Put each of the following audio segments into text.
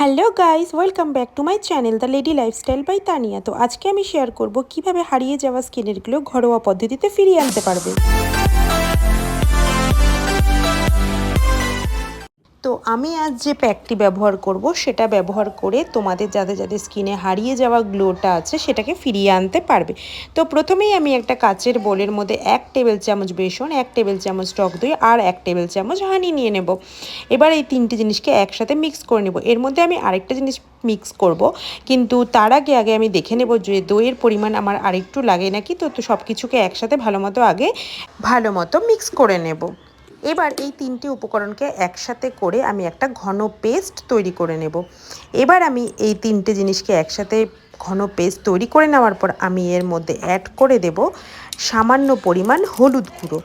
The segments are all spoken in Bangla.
Hello guys, welcome back to my channel the lady lifestyle by Tania. তো আজকে আমি শেয়ার করব কীভাবে হারিয়ে যাওয়া স্কিনেরগুলো ঘরোয়া পদ্ধতিতে ফিরিয়ে আনতে পারবে। তো আমি আজ যে প্যাকটি ব্যবহার করব, সেটা ব্যবহার করে তোমাদের যাদের যাদের স্কিনে হারিয়ে যাওয়া গ্লোটা আছে, সেটাকে ফিরিয়ে আনতে পারবে। তো প্রথমেই আমি একটা কাচের বোলের মধ্যে এক টেবিল চামচ বেসন, এক টেবিল চামচ টক দই আর এক টেবিল চামচ হানি নিয়ে নেব। এবার এই তিনটে জিনিসকে একসাথে মিক্স করে নেব। এর মধ্যে আমি আরেকটা জিনিস মিক্স করব, কিন্তু তার আগে আগে আমি দেখে নেব যে দইয়ের পরিমাণ আমার আরেকটু লাগে নাকি, তো সব কিছুকে একসাথে ভালো মতো আগে ভালো মতো মিক্স করে নেব। এবার এই তিনটি উপকরণকে একসাথে করে আমি একটা ঘন পেস্ট তৈরি করে নেব। এবার আমি এই তিনটে জিনিসকে একসাথে ঘন পেস্ট তৈরি করে নেওয়ার পর আমি এর মধ্যে অ্যাড করে দেব সামান্য পরিমাণ হলুদ গুঁড়ো।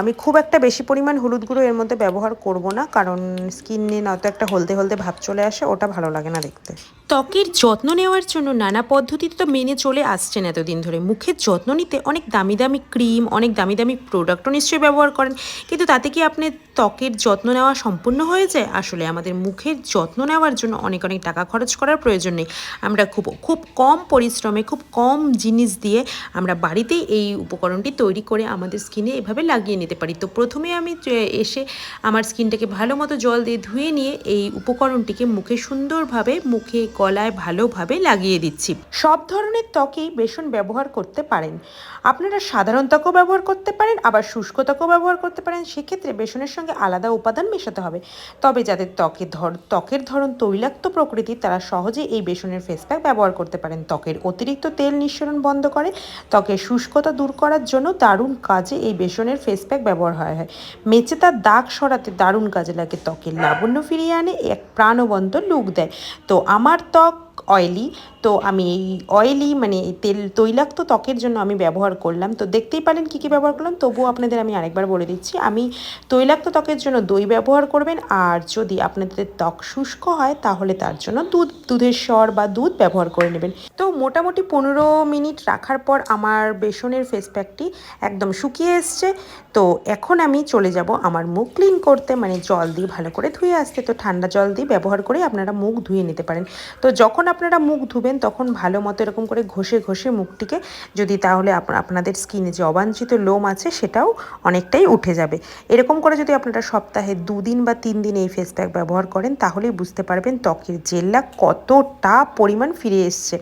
আমি খুব একটা বেশি পরিমাণ হলুদ গুঁড়ো এর মধ্যে ব্যবহার করব না, কারণ স্কিনে নয়তো একটা হলদে হলদে ভাব চলে আসে, ওটা ভালো লাগে না দেখতে। ত্বকের যত্ন নেওয়ার জন্য নানা পদ্ধতিতে তো মেনে চলে আসছেন এতদিন ধরে। মুখের যত্ন নিতে অনেক দামি দামি ক্রিম অনেক দামি দামি প্রোডাক্টও নিশ্চয়ই ব্যবহার করেন। কিন্তু তাতে কি আপনি ত্বকের যত্ন নেওয়া সম্পূর্ণ হয়ে যায়? আসলে আমাদের মুখের যত্ন নেওয়ার জন্য অনেক অনেক টাকা খরচ করার প্রয়োজন নেই। আমরা খুব খুব কম পরিশ্রমে, খুব কম জিনিস দিয়ে আমরা বাড়িতেই এই উপকরণটি তৈরি করে আমাদের স্কিনে এভাবে লাগিয়ে নিতে পারি। তো প্রথমে আমি এসে আমার স্কিনটাকে ভালো মতো জল দিয়ে ধুয়ে নিয়ে এই উপকরণটিকে মুখে সুন্দরভাবে, মুখে গলায় ভালোভাবে লাগিয়ে দিচ্ছি। সব ধরনের ত্বকেই বেসন ব্যবহার করতে পারেন। আপনারা সাধারণ ত্বকও ব্যবহার করতে পারেন, আবার শুষ্ক ত্বকও ব্যবহার করতে পারেন, সেক্ষেত্রে বেসনের সঙ্গে আলাদা উপাদান মেশাতে হবে। তবে যাদের ত্বকের ধর, ত্বকের ধরন তৈলাক্ত প্রকৃতির, তারা সহজেই এই বেসনের ফেস প্যাক ব্যবহার করতে পারেন। ত্বকের অতিরিক্ত তেল নিঃসরণ বন্ধ করে। ত্বকের শুষ্কতা দূর করার জন্য দারুণ কাজে এই বেসনের ফেস প্যাক ব্যবহার হয় হয়। মেচে তার দাগ সরাতে দারুণ কাজে লাগে। ত্বকের লাবণ্য ফিরিয়ে আনে, এক প্রাণবন্ত লুক দেয়। তো আমার ত্বক অয়েলি তো আমি এই অয়েলি মানে তেল, তৈলাক্ত ত্বকের জন্য আমি ব্যবহার করলাম। তো দেখতেই পারেন কী কী ব্যবহার করলাম। তবুও আপনাদের আমি আরেকবার বলে দিচ্ছি। আমি তৈলাক্ত ত্বকের জন্য দই ব্যবহার করবেন। আর যদি আপনাদের ত্বক শুষ্ক হয়, তাহলে তার জন্য দুধ, দুধের স্বর বা দুধ ব্যবহার করে নেবেন। তো মোটামুটি পনেরো মিনিট রাখার পর আমার বেসনের ফেস প্যাকটি একদম শুকিয়ে এসছে। তো এখন আমি চলে যাব আমার মুখ ক্লিন করতে মানে জল দিয়ে ভালো করে ধুয়ে আসতে। তো ঠান্ডা জল দিয়ে ব্যবহার করে আপনারা মুখ ধুয়ে নিতে পারেন। তো যখন আপনারা মুখ ধুবেন তখন ভালো মতো এরকম করে ঘষে ঘষে মুখটিকে যদি তাহলে আপনাদের স্কিনে যে অবাঞ্ছিত লোম আছে সেটাও অনেকটাই উঠে যাবে। এরকম করে যদি আপনারা সপ্তাহে দুদিন বা তিন দিন এই ফেস প্যাক ব্যবহার করেন তাহলেই বুঝতে পারবেন ত্বকের জেল্লা কতটা পরিমাণ ফিরে এসছে।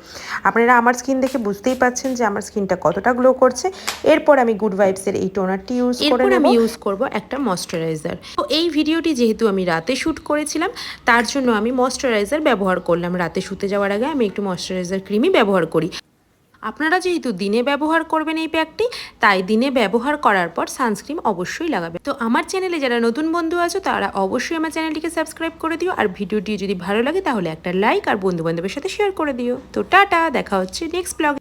আপনারা আমার স্কিন দেখে বুঝতেই পাচ্ছেন যে আমার স্কিনটা কতটা গ্লো করছে। এরপর আমি গুড ভাইবসের এই টোনারটি ইউজ করে আমি ইউজ করব একটা ময়শ্চারাইজার তো এই ভিডিওটি যেহেতু আমি রাতে শ্যুট করেছিলাম তার জন্য আমি ময়শ্চারাইজার ব্যবহার করলাম। রাতে শুতে যাওয়ার আগে আমি একটু ময়শ্চারাইজার ক্রিমই ব্যবহার করি। আপনারা যেহেতু দিনে ব্যবহার করবেন এই প্যাকটি তাই দিনে ব্যবহার করার পর সানস্ক্রিন অবশ্যই লাগাবে তো আমার চ্যানেলে যারা নতুন বন্ধু আছো, তারা অবশ্যই আমার চ্যানেলটিকে সাবস্ক্রাইব করে দিও, আর ভিডিওটি যদি ভালো লাগে, তাহলে একটা লাইক আর বন্ধু বান্ধবের সাথে শেয়ার করে দিও। তো টাটা, দেখা হচ্ছে নেক্সট ব্লগ